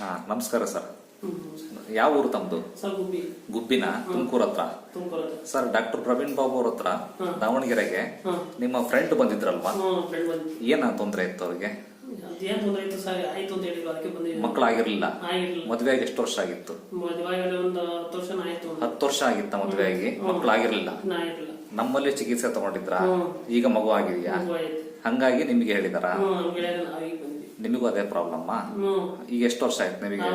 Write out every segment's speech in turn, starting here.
ಹಾ ನಮಸ್ಕಾರ ಸರ್. ಯಾವ ಊರು ತಮ್ದು? ಗುಬ್ಬಿನ? ತುಮಕೂರು ಹತ್ರ? ಸರ್ ಡಾಕ್ಟರ್ ಪ್ರವೀಣ್ ಬಾಬು ಅವ್ರ ಹತ್ರ ದಾವಣಗೆರೆಗೆ ನಿಮ್ಮ ಫ್ರೆಂಡ್ ಬಂದಿದ್ರಲ್ವಾ? ಏನ ತೊಂದರೆ ಇತ್ತು ಅವ್ರಿಗೆ? ಮಕ್ಕಳಾಗಿರ್ಲಿಲ್ಲ ಮದ್ವೆಯಾಗಿ ಮದುವೆ ಆಗಿ ಎಷ್ಟು ವರ್ಷ ಆಗಿತ್ತು? ಹತ್ತು ವರ್ಷ ಆಗಿತ್ತ ಮದ್ವೆಯಾಗಿ ಆಗಿ? ಮಕ್ಕಳಾಗಿರ್ಲಿಲ್ಲ ನಮ್ಮಲ್ಲಿ ಚಿಕಿತ್ಸೆ ತಗೊಂಡಿದ್ರ? ಈಗ ಮಗು ಆಗಿದೆಯಾ? ಹಂಗಾಗಿ ನಿಮ್ಗೆ ಹೇಳಿದಾರ? ನಿಮಗೂ ಅದೇ ಪ್ರಾಬ್ಲಮ್ ಈಗ ಎಷ್ಟು ವರ್ಷ ಆಯ್ತು ನಿಮಗೆ?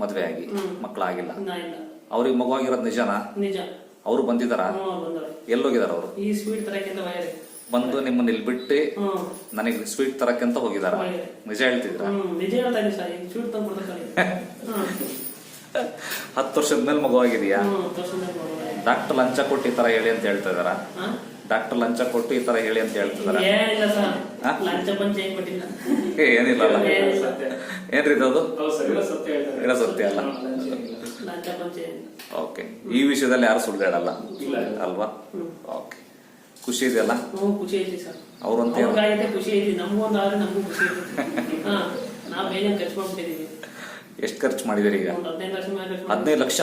ಮದುವೆ ಆಗಿ. ಮಕ್ಕಳಾಗಿಲ್ಲ ಅವ್ರಿಗೆ ಮಗು ಆಗಿರೋದು ನಿಜನಾ? ನಿಜ. ಅವರು ಬಂದಿದಾರ ಎಲ್ಲೋಗಿದಾರ ಅವರು ಈ ಸ್ವೀಟ್ ಬಂದು ನಿಮ್ಮನ್ನ ಇಲ್ಲಿ ಬಿಟ್ಟು ನನಗೆ ಸ್ವೀಟ್ ತರಕ್ಕಿಂತ ಹೋಗಿದಾರ ನಿಜ ಹೇಳ್ತಿದ್ರ ಹತ್ತು ವರ್ಷದ ಮೇಲೆ ಮಗು ಆಗಿದೆಯಾ ಹ್ಞೂ ತೋರ್ಸಿದ್ರೆ ಮಗು ಆಯ್ತು. ಡಾಕ್ಟರ್ ಲಂಚ ಕೊಟ್ಟಿ ತರ ಹೇಳಿ ಅಂತ ಹೇಳ್ತಾ ಇದಾರ? ಡಾಕ್ಟರ್ ಲಂಚ ಕೊಟ್ಟು ಈ ತರ ಹೇಳಿ ಅಂತ ಹೇಳ್ತಿದಾರ. ಏನಿಲ್ಲ ಅಲ್ಲ. ಏನ್ರಿ ಇದು ಇಲ್ಲ ಸತ್ಯ ಹೇಳ್ತಾರೆ. ಎಲ್ಲ ಸತ್ಯ ಅಲ್ಲ. ಓಕೆ. ಈ ವಿಷಯದಲ್ಲಿ ಯಾರು ಸುಳ್ಳು ಹೇಳಲ್ಲ ಇಲ್ಲ. ಅಲ್ವಾ? ಓಕೆ. ಖುಷಿ ಇದೆಯಲ್ಲ? ಖುಷಿ ಐತಿ ಸರ್. ಅವ್ರಂತ? ಖುಷಿ ಐತಿ. ನಮಗೂ ಒಂದು ಆದ್ರೆ ನಮಗೂ ಖುಷಿ ಐತಿ. ಹಾ ನಾವು ಖರ್ಚು ಮಾಡ್ಬಿಟ್ಟಿದೀವಿ. ಎಷ್ಟು ಖರ್ಚು ಮಾಡಿದಿರಿ ಈಗ? ಹದಿನೈದು ಲಕ್ಷ ಹದಿನೈದು ಲಕ್ಷ?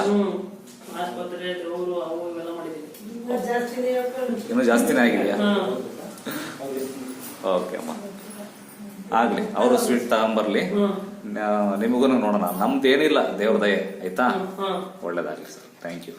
ಆಸ್ಪತ್ರೆ ರೋಡು ಅವು ಇವೆಲ್ಲ ಇನ್ನೂ ಜಾಸ್ತಿನೇ ಆಗಿದೆಯಾ? ಓಕೆ ಅಮ್ಮ. ಆಗ್ಲಿ ಅವರು ಸ್ವೀಟ್ ತಗೊಂಬರ್ಲಿ. ನಿಮಗೂ ನೋಡೋಣ. ನಮ್ದು ಏನಿಲ್ಲ ದೇವ್ರ ದಯೆ ಆಯ್ತಾ? ಒಳ್ಳೇದಾಗ್ಲಿ ಸರ್. Thank you